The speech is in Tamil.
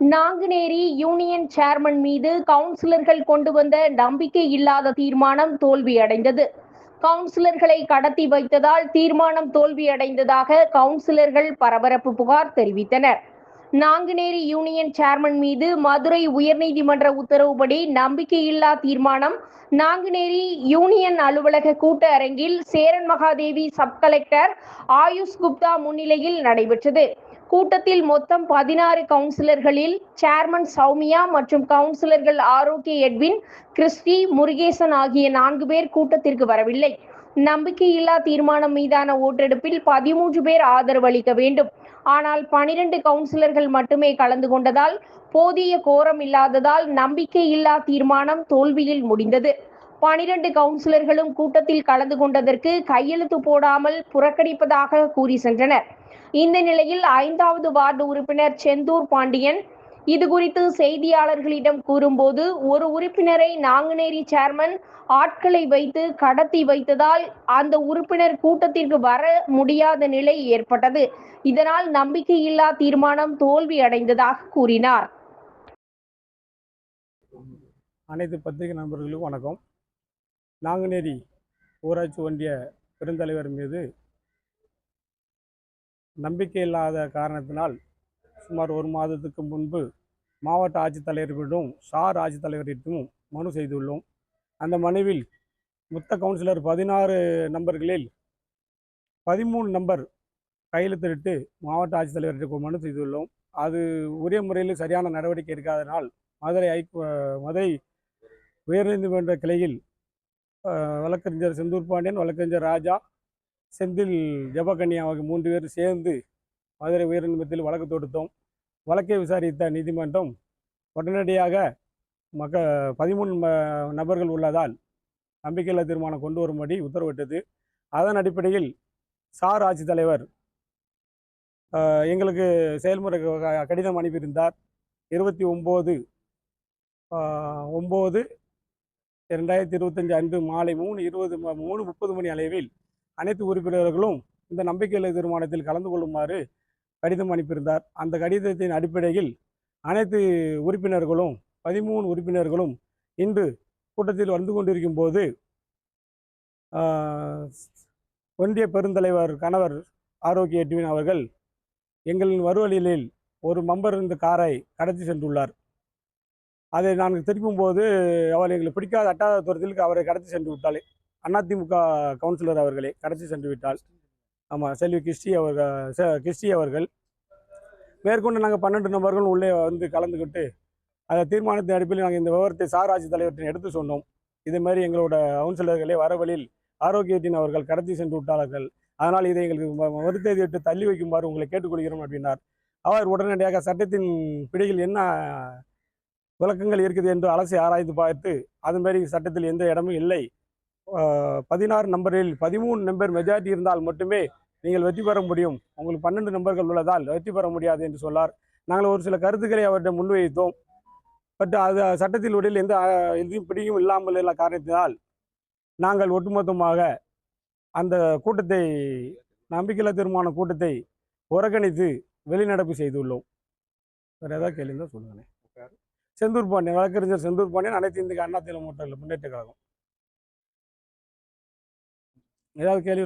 நாங்குநேரி யூனியன் சேர்மன் மீது கவுன்சிலர்கள் கொண்டு வந்த நம்பிக்கை இல்லாத தீர்மானம் தோல்வியடைந்தது. கவுன்சிலர்களை கடத்தி வைத்ததால் தீர்மானம் தோல்வியடைந்ததாக கவுன்சிலர்கள் பரபரப்பு புகார் தெரிவித்தனர். நாங்குநேரி யூனியன் சேர்மன் மீது மதுரை உயர்நீதிமன்ற உத்தரவுப்படி நம்பிக்கையில்லா தீர்மானம் நாங்குநேரி யூனியன் அலுவலக கூட்ட அரங்கில் சேரன் மகாதேவி சப் கலெக்டர் ஆயுஷ் குப்தா முன்னிலையில் நடைபெற்றது. கூட்டத்தில் மொத்தம் பதினாறு கவுன்சிலர்களில் சேர்மன் சௌமியா மற்றும் கவுன்சிலர்கள் ஆரோக்கிய எட்வின் கிறிஸ்டி முருகேசன் ஆகிய நான்கு பேர் கூட்டத்திற்கு வரவில்லை. நம்பிக்கையில்லா தீர்மானம் மீதான ஓட்டெடுப்பில் பதிமூன்று பேர் ஆதரவு அளிக்க வேண்டும். ஆனால் பனிரெண்டு கவுன்சிலர்கள் மட்டுமே கலந்து கொண்டதால் போதிய கோரம் இல்லாததால் நம்பிக்கையில்லா தீர்மானம் தோல்வியில் முடிந்தது. பனிரெண்டு கவுன்சிலர்களும் கூட்டத்தில் கலந்து கொண்டதற்கு கையெழுத்து போடாமல் புறக்கணிப்பதாக கூறி சென்றனர். இந்த நிலையில் ஐந்தாவது வார்டு உறுப்பினர் செந்தூர் பாண்டியன் இது குறித்து செய்தியாளர்களிடம் கூறும்போது ஒரு உறுப்பினரை நாங்குநேரி சேர்மன் ஆட்களை வைத்து கடத்தி வைத்ததால் அந்த உறுப்பினர் கூட்டத்திற்கு வர முடியாத நிலை ஏற்பட்டது. இதனால் நம்பிக்கையில்லா தீர்மானம் தோல்வி அடைந்ததாக கூறினார். அனைத்து பத்திரிகை நண்பர்களுக்கும் வணக்கம். நாங்குநேரி ஊராட்சி ஒன்றிய பெருந்தலைவர் மீது நம்பிக்கை இல்லாத காரணத்தினால் சுமார் ஒரு மாதத்துக்கு முன்பு மாவட்ட ஆட்சித்தலைவரிடம் சார் ஆட்சித்தலைவரிடமும் மனு செய்துள்ளோம். அந்த மனுவில் மொத்த கவுன்சிலர் பதினாறு நம்பர்களில் பதிமூணு நம்பர் கையெழுத்திட்டு மாவட்ட ஆட்சித்தலைவரிடம் மனு செய்துள்ளோம். அது உரிய முறையில் சரியான நடவடிக்கை எடுக்காதனால் மதுரை ஐ மதுரை உயர்நீதிமன்ற கிளையில் வழக்கறிஞர் செந்தூர் பாண்டியன் வழக்கறிஞர் ராஜா செந்தில் ஜெபகன்யா ஆகிய மூன்று பேர் சேர்ந்து மதுரை உயர்நீதிமன்றத்தில் வழக்கு தொடுத்தோம். வழக்கை விசாரித்த நீதிமன்றம் உடனடியாக மக்க பதிமூணு நபர்கள் உள்ளதால் நம்பிக்கையில்லா தீர்மானம் கொண்டு வரும்படி உத்தரவிட்டது. அதன் அடிப்படையில் சார் ஆட்சித்தலைவர் எங்களுக்கு செயல்முறை க- கடிதம் அனுப்பியிருந்தார். இருபத்தி ஒம்பது ஒம்பது ரெண்டாயிரத்தி இருபத்தஞ்சு அன்று மாலை மூணு இருபது மூணு முப்பது மணி அளவில் அனைத்து உறுப்பினர்களும் இந்த நம்பிக்கையில்லா தீர்மானத்தில் கலந்து கொள்ளுமாறு கடிதம் அனுப்பியிருந்தார். அந்த கடிதத்தின் அடிப்படையில் அனைத்து உறுப்பினர்களும் பதிமூணு உறுப்பினர்களும் இன்று கூட்டத்தில் வந்து கொண்டிருக்கும் போது ஒன்றிய பெருந்தலைவர் கணவர் ஆரோக்கிய எட்வின் அவர்கள் எங்களின் வருவழியில் ஒரு மம்பர் இந்த காரை கடத்தி சென்றுள்ளார். அதை நாங்கள் திருப்பும் போது அவர் எங்களுக்கு பிடிக்காத அட்டாத தூரத்தில் அவரை கடத்தி சென்று விட்டாள். அதிமுக கவுன்சிலர் அவர்களே கடத்தி சென்று விட்டால் ஆமாம் செல்வி கிறிஸ்டி அவர்கள் செ- கிறிஸ்டி அவர்கள். மேற்கொண்டு நாங்கள் பன்னெண்டு நபர்கள் உள்ளே வந்து கலந்துக்கிட்டு அந்த தீர்மானத்தின் அடிப்படையில் நாங்கள் இந்த விவரத்தை சாராட்சி தலைவர்கிட்ட எடுத்து சொன்னோம். இதேமாதிரி எங்களோட கவுன்சிலர்களே வரவழில் ஆரோக்கியத்தின் அவர்கள் கடத்தி சென்று விட்டார்கள். அதனால் இதை எங்களுக்கு ம- மறுதேதியிட்டு தள்ளி வைக்குமாறு உங்களை கேட்டுக்கொள்கிறோம் அப்படின்னார். அவர் உடனடியாக சட்டத்தின் பிடியில் என்ன விளக்கங்கள் இருக்குது என்று அலசி ஆராய்ந்து பார்த்து அதுமாரி சட்டத்தில் எந்த இடமும் இல்லை. பதினாறு நம்பரில் பதிமூணு நம்பர் மெஜாரிட்டி இருந்தால் மட்டுமே நீங்கள் வெற்றி பெற முடியும். உங்களுக்கு பன்னெண்டு நம்பர்கள் உள்ளதால் வெற்றி பெற முடியாது என்று சொன்னார். நாங்கள் ஒரு சில கருத்துக்களை அவரிடம் முன்வைத்தோம். பட் அது சட்டத்தில் உடையில் எந்த எதுவும் எதையும் பிடியும் இல்லாமல் உள்ள காரணத்தினால் நாங்கள் ஒட்டுமொத்தமாக அந்த கூட்டத்தை நம்பிக்கையில்லா தீர்மான கூட்டத்தை புறக்கணித்து வெளிநடப்பு செய்துள்ளோம். வேறு ஏதாவது கேள்வி இருந்தால் சொல்லுங்கண்ணே செந்தூர் பாண்டியன் வழக்கறிஞர் செந்தூர் பாண்டியன் அனைத்து இந்திய அண்ணா திமுக முன்னேற்ற கழகம். ஏதாவது கேள்வி